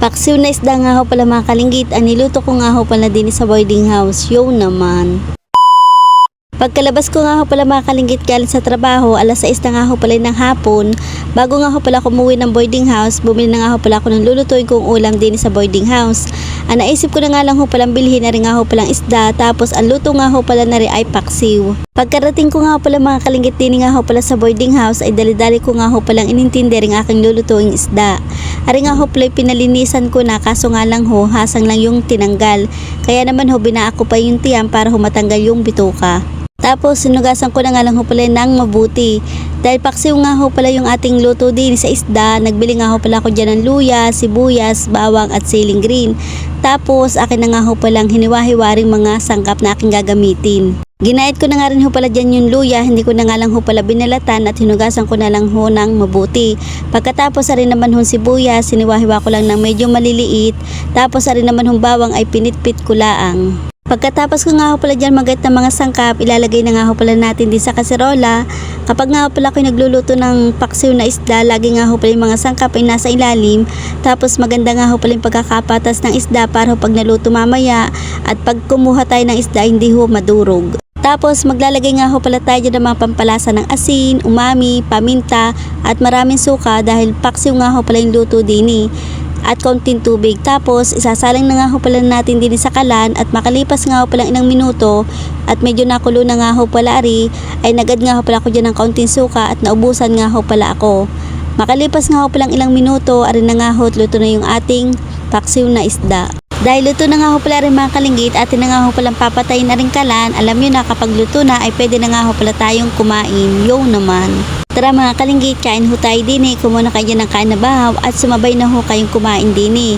Paksiw na isda nga ho pala mga kalinggit. Ang niluto ko nga ho pala din sa boarding house. Yo naman. Pagkalabas ko nga ho pala mga kalinggit galing sa trabaho, alas 6 na nga ho pala ng hapon. Bago nga ho pala ako umuwi ng boarding house, bumili na nga ho pala ako ng lulutuin kong ulam din sa boarding house. Ang naisip ko na nga lang ho palang bilhin na rin nga ho palang isda, tapos ang luto nga ho pala na rin ay paksiw. Pagkarating ko nga ho pala mga kalinggit din nga ho pala sa boarding house, ay dali-dali ko nga ho palang inintindi rin aking lulutuing isda. Ari nga ho pala pinalinisan ko na kaso nga lang ho, hasang lang yung tinanggal. Kaya naman ho binaako pa yung tiyam para ho yung bituka. Tapos sinugasan ko na nga lang ho pala ng mabuti. Dahil paksiw nga ho pala yung ating luto din sa isda, nagbili nga ho pala ako dyan ng luya, sibuyas, bawang at siling green. Tapos akin na nga ho palang hiniwa-hiwaring mga sangkap na aking gagamitin. Ginayat ko na nga rin ho pala dyan yung luya, hindi ko na nga lang ho pala binalatan at hinugasan ko na lang ho ng mabuti. Pagkatapos sa rin naman ho sibuyas, siniwahiwa ko lang ng medyo maliliit. Tapos sa rin naman ho bawang ay pinitpit ko laang. Pagkatapos ko nga ho pala dyan magayat ng mga sangkap, ilalagay na nga ho pala natin din sa kaserola. Kapag nga ho pala ako nagluluto ng paksiw na isda, lagi nga ho pala yung mga sangkap ay nasa ilalim. Tapos maganda nga ho pala yung pagkakapatas ng isda para ho pag naluto mamaya at pag kumuha tayo ng isda hindi ho madurog. Tapos maglalagay nga ho pala tayo ng mga pampalasa ng asin, umami, paminta at maraming suka dahil paksiw nga ho pala yung luto din eh at konting tubig. Tapos, isasalang na nga ho pala natin din sa kalan at makalipas nga ho pala ilang minuto at medyo nakulo na nga ho pala ari, ay nagad nga ho pala ako dyan ng kaunting suka at naubusan nga ho pala ako. Makalipas nga ho palang ilang minuto, ari na nga ho, luto na yung ating paksiw na isda. Dahil luto na nga ho pala rin mga kalinggit, atin na nga ho palang papatayin na rin kalan, alam nyo na kapag luto na ay pwede na nga ho pala tayong kumain. Yo naman. Tara mga kalinggit, kain ho tayo din eh. Kumuna kayo ng kain na bahaw at sumabay na ho kayong kumain din eh.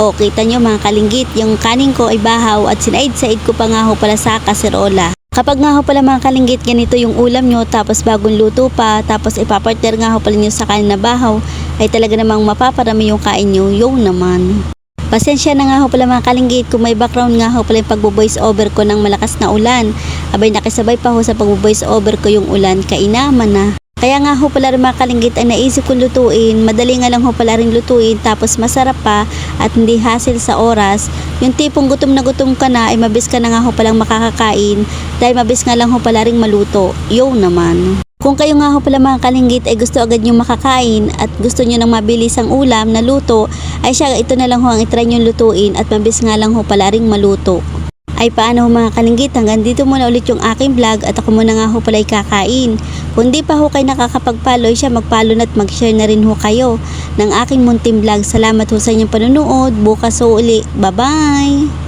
O, kita nyo mga kalinggit, yung kanin ko ay bahaw at sinaid-said ko pa nga ho pala sa kaserola. Kapag nga ho pala mga kalinggit, ganito yung ulam nyo, tapos bagong luto pa, tapos ipapartner nga ho pala nyo sa kanin na bahaw, ay talaga namang mapaparami yung kain nyo, yung naman. Pasensya na nga ho pala mga kalinggit kung may background nga ho pala yung pagbo-voice over ko ng malakas na ulan. Abay nakisabay pa ho sa pagbo-voice over ko yung ulan, kainaman na. Kaya nga ho pala rin mga kalinggit ay naisip kong lutuin, madali nga lang ho pala rin lutuin tapos masarap pa at hindi hassle sa oras. Yung tipong gutom na gutom ka na ay mabis ka na nga ho palang makakakain dahil mabis nga lang ho pala rin maluto. Yo naman. Kung kayo nga ho pala mga kalinggit ay gusto agad nyo makakain at gusto nyo ng mabilis ang ulam na luto, ay siya ito na lang ho ang itry nyo lutuin at mabis nga lang ho pala rin maluto. Ay paano ho mga kalinggit, hanggang dito muna ulit yung aking vlog at ako muna nga ho pala kakain. Kung di pa ho kayo nakakapag-follow siya, mag-follow at mag-share na rin ho kayo ng aking munting vlog. Salamat ho sa inyong panonood. Bukas ho uli. Bye-bye!